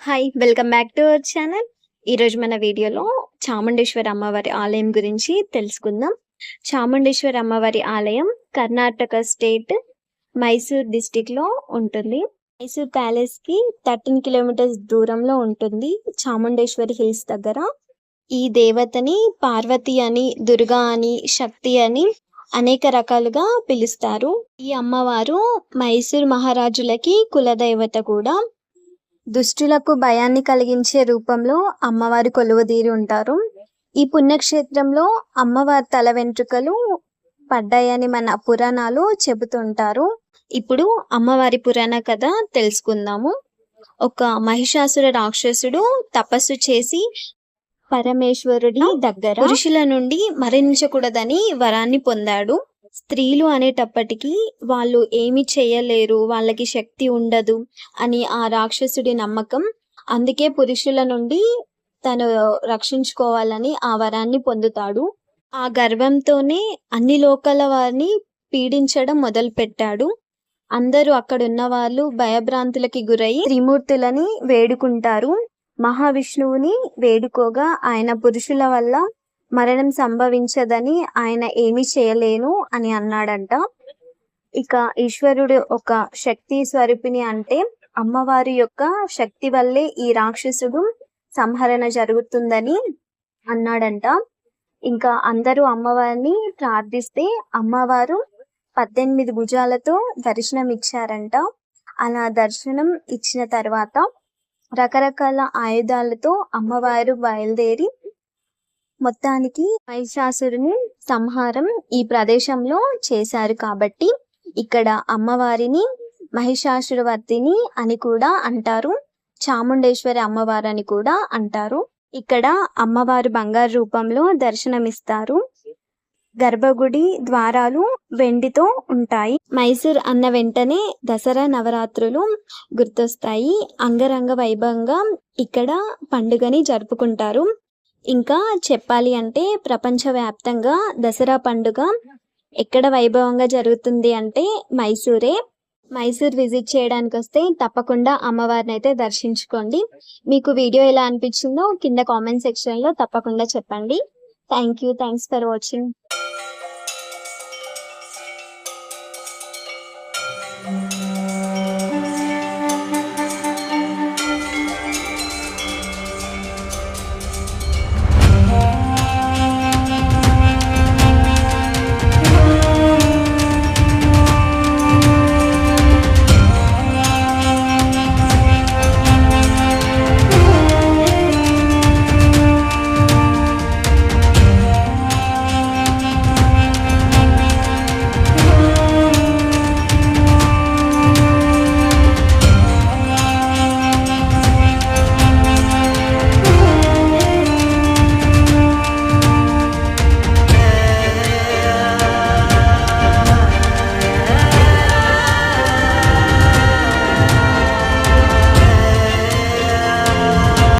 Hi welcome back to our channel ఈరోజు మన వీడియోలో చాముండేశ్వరి అమ్మవారి ఆలయం గురించి తెలుసుకుందాం. చాముండేశ్వరి అమ్మవారి ఆలయం కర్ణాటక స్టేట్ మైసూర్ డిస్టిక్లో ఉంటుంది. మైసూర్ ప్యాలెస్కి థర్టీన్ కిలోమీటర్స్ దూరంలో ఉంటుంది చాముండేశ్వరి హిల్స్ దగ్గర. ఈ దేవతని పార్వతి అని దుర్గా అని శక్తి అని అనేక రకాలుగా పిలుస్తారు. ఈ అమ్మవారు మైసూర్ మహారాజులకి కులదైవత కూడా. దుష్టులకు భయాన్ని కలిగించే రూపంలో అమ్మవారి కొలువదీరి ఉంటారు. ఈ పుణ్యక్షేత్రంలో అమ్మవారి తల వెంట్రుకలు పడ్డాయని మన పురాణాలు చెబుతుంటారు. ఇప్పుడు అమ్మవారి పురాణ కథ తెలుసుకుందాము. ఒక మహిషాసుర రాక్షసుడు తపస్సు చేసి పరమేశ్వరుడి దగ్గర పురుషుల నుండి మరణించకూడదని వరాన్ని పొందాడు. స్త్రీలు అనేటప్పటికీ వాళ్ళు ఏమి చేయలేరు వాళ్ళకి శక్తి ఉండదు అని ఆ రాక్షసుడి నమ్మకం. అందుకే పురుషుల నుండి తను రక్షించుకోవాలని ఆ వరాన్ని పొందుతాడు. ఆ గర్వంతోనే అన్ని లోకాల వారిని పీడించడం మొదలు పెట్టాడు అందరూ అక్కడ ఉన్న వాళ్ళు భయభ్రాంతులకి గురై త్రిమూర్తులని వేడుకుంటారు. మహావిష్ణువుని వేడుకోగా ఆయన పురుషుల వల్ల మరణం సంభవించదని ఆయన ఏమీ చేయలేను అని అన్నాడంట. ఇక ఈశ్వరుడు ఒక శక్తి స్వరూపిణి అంటే అమ్మవారి యొక్క శక్తి వల్లే ఈ రాక్షసుడు సంహరణ జరుగుతుందని అన్నాడంట. ఇంకా అందరూ అమ్మవారిని ప్రార్థిస్తే అమ్మవారు పద్దెనిమిది భుజాలతో దర్శనం ఇచ్చారంట అలా దర్శనం ఇచ్చిన తర్వాత రకరకాల ఆయుధాలతో అమ్మవారు బయలుదేరి మొత్తానికి మహిషాసురుని సంహారం ఈ ప్రదేశంలో చేశారు కాబట్టి ఇక్కడ అమ్మవారిని మహిషాసురవర్తిని అని కూడా అంటారు. చాముండేశ్వరి అమ్మవారు అని కూడా అంటారు. ఇక్కడ అమ్మవారు బంగారు రూపంలో దర్శనమిస్తారు. గర్భగుడి ద్వారాలు వెండితో ఉంటాయి. మైసూర్ అన్న వెంటనే దసరా నవరాత్రులు గుర్తొస్తాయి. అంగరంగ వైభవంగా ఇక్కడ పండుగని జరుపుకుంటారు. ఇంకా చెప్పాలి అంటే ప్రపంచవ్యాప్తంగా దసరా పండుగ ఎక్కడ వైభవంగా జరుగుతుంది అంటే మైసూరే. మైసూర్ విజిట్ చేయడానికి వస్తే తప్పకుండా అమ్మవారిని అయితే దర్శించుకోండి. మీకు వీడియో ఎలా అనిపించిందో కింద కామెంట్ సెక్షన్లో తప్పకుండా చెప్పండి. Thank you thanks for watching